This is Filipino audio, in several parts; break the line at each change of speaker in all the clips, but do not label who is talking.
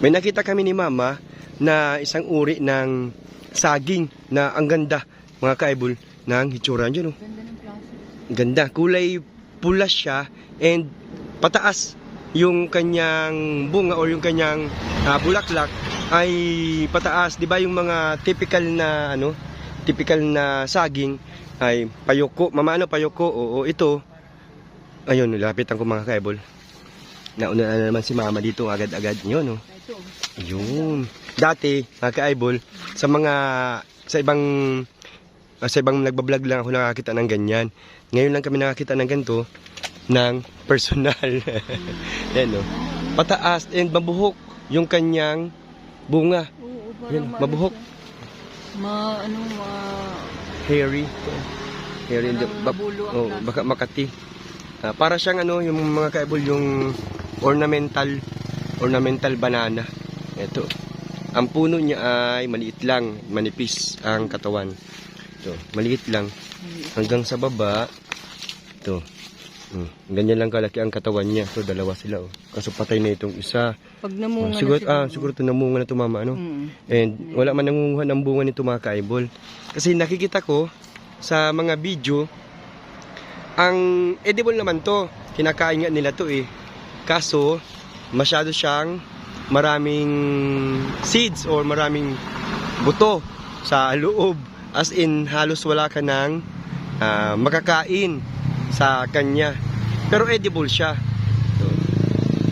May nakita kami ni Mama na isang uri ng saging na ang ganda, mga kaibol, ng hitsura. Diyan, oh.
Ganda ng klase.
Ganda. Kulay pula siya and pataas yung kanyang bunga or yung kanyang ah, bulaklak ay pataas. 'Di ba yung mga typical na ano, typical na saging ay payoko. Mama ano payoko? Oo, ito. Ayun, lapitan ko mga kaibol. Nauna na naman si Mama dito agad-agad. Yun, oh.
Ito.
Yun. Dati, mga ka-eyeball, sa mga, sa ibang, sa ibang nagbablog lang ako nakakita ng ganyan. Ngayon lang kami nakakita ng ganito, ng personal. Yan, no? Pataas and mabuhok yung kanyang bunga.
Oo,
Yan, mabuhok.
siya. Ma, ano, ma...
Hairy. Hairy.
Parang
Ba-
mabulo ang
oh, baka makati. Ah, para siyang ano, yung mga ka-eyeball, yung ornamental, ornamental banana. Ito. Ang puno niya ay maliit lang, manipis ang katawan. Ito, maliit lang. Hanggang sa baba, ito. Hmm, ganyan lang kalaki ang katawan niya. So, dalawa sila. Oh. Kaso patay na itong isa.
Pag
Oh,
namunga
siguro,
na
ah, siguro ito namunga na ito, mama. Ano?
Mm.
And wala man nangunguha ng bunga nito mga kaibol. Kasi nakikita ko sa mga video, ang edible naman to. Kinakain nga nila to eh. Kaso, masyado siyang maraming seeds or maraming buto sa loob. As in, halos wala ka ng ah, makakain sa kanya. Pero edible siya.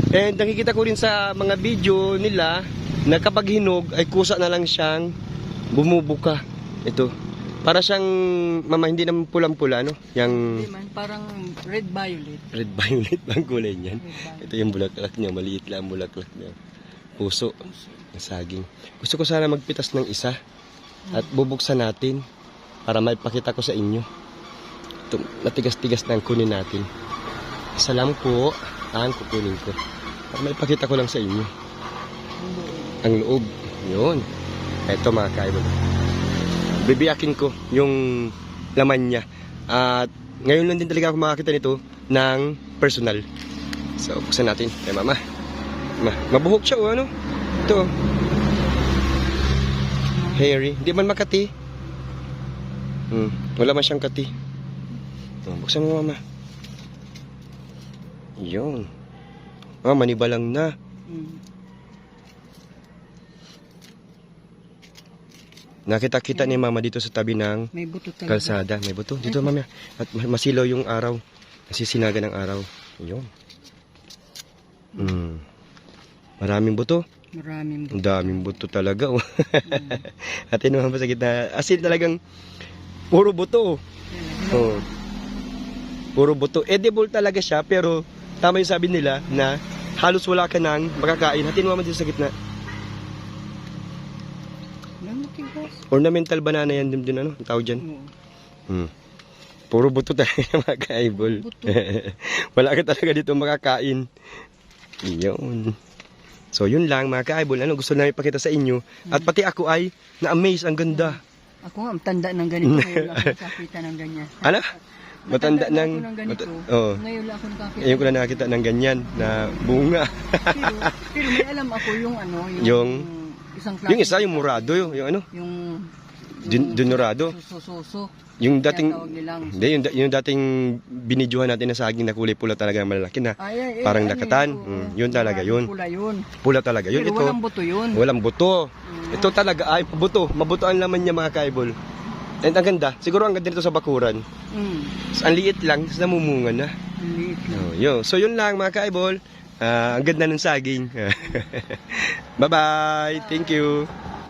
And nakikita ko rin sa mga video nila na kapag hinog ay kusa na lang siyang bumubuka. Ito. Para siyang, mama, hindi naman pulang-pula, no? Yang
Hindi man, parang red violet.
red violet ang kulay niyan. Ito yung bulaklak niya, maliit lang ang bulaklak niya. Puso, ng saging. Gusto ko sana magpitas ng isa at bubuksan natin para maipakita ko sa inyo. Ito, natigas-tigas na ang kunin natin. Isa lang po ang kukunin ko. Para maipakita ko lang sa inyo. Ang loob. Yun. Ito mga kaibon. Bibiyakin ko yung laman niya. At ngayon lang din talaga ako makakita nito ng personal. So, buksan natin. Kay mama. Ma mabuhok siya o ano? Ito. oh. Hairy. Hindi man makati. Hmm. Wala man siyang kati. Ito, buksan mo mama. Yun. Ah, manibalang na.
Mm.
Nakita-kita ni mama dito sa tabi ng
May buto talaga.
kalsada. May buto. Dito mama. At ma- masilaw yung araw. Nasisinaga ng araw. Yun. Hmm. Maraming buto.
Maraming buto.
Daming buto talaga. Oh. At inuman pa sa gitna. As in talagang puro buto. Oh. Puro buto. Edible talaga siya pero tama yung sabi nila na halos wala ka nang makakain. Hatin mo naman dito sa gitna.
Matigas.
Ornamental banana yan din, din ano? Ang tawag dyan. Hmm. Puro buto talaga mga kaibol. Wala ka talaga dito makakain. Yun. So yun lang mga kaibol. Ano gusto namin ipakita sa inyo. At pati ako ay na-amaze. Ang ganda.
Ako nga, ang tanda ng ganito. Ngayon lang ako nakakita ng ganyan.
Ano? Matanda
Natanda na
ng...
ng ganito.
mata- Oo.
Ngayon lang ako nakakita.
Ngayon ko na nakakita ng ganyan na bunga.
pero, pero may alam ako yung ano, yung,
Yung-
isang
yung isa, yung murado. Yung, yung ano?
Yung,
Din- dinurado.
Susususo.
Yung dating... Hindi, yung, yung dating binidyohan natin na saging na kulay pula talaga malalaki na.
Ay, ay, ay,
Parang
ano
lakatan.
yun,
Mm, yun talaga yun.
Pula yun.
Pula talaga yun.
Pero
Ito,
walang buto yun.
walang buto.
Mm.
Ito talaga ay buto. Mabuto ang laman niya mga kaibol. And ang ganda. Siguro ang ganda nito sa bakuran.
Mm.
Ang liit lang, tapos namumunga na.
Ang liit lang.
Oh, yun. So yun lang mga kaibol. Ah, ang ganda ng saging. Bye-bye. Thank you.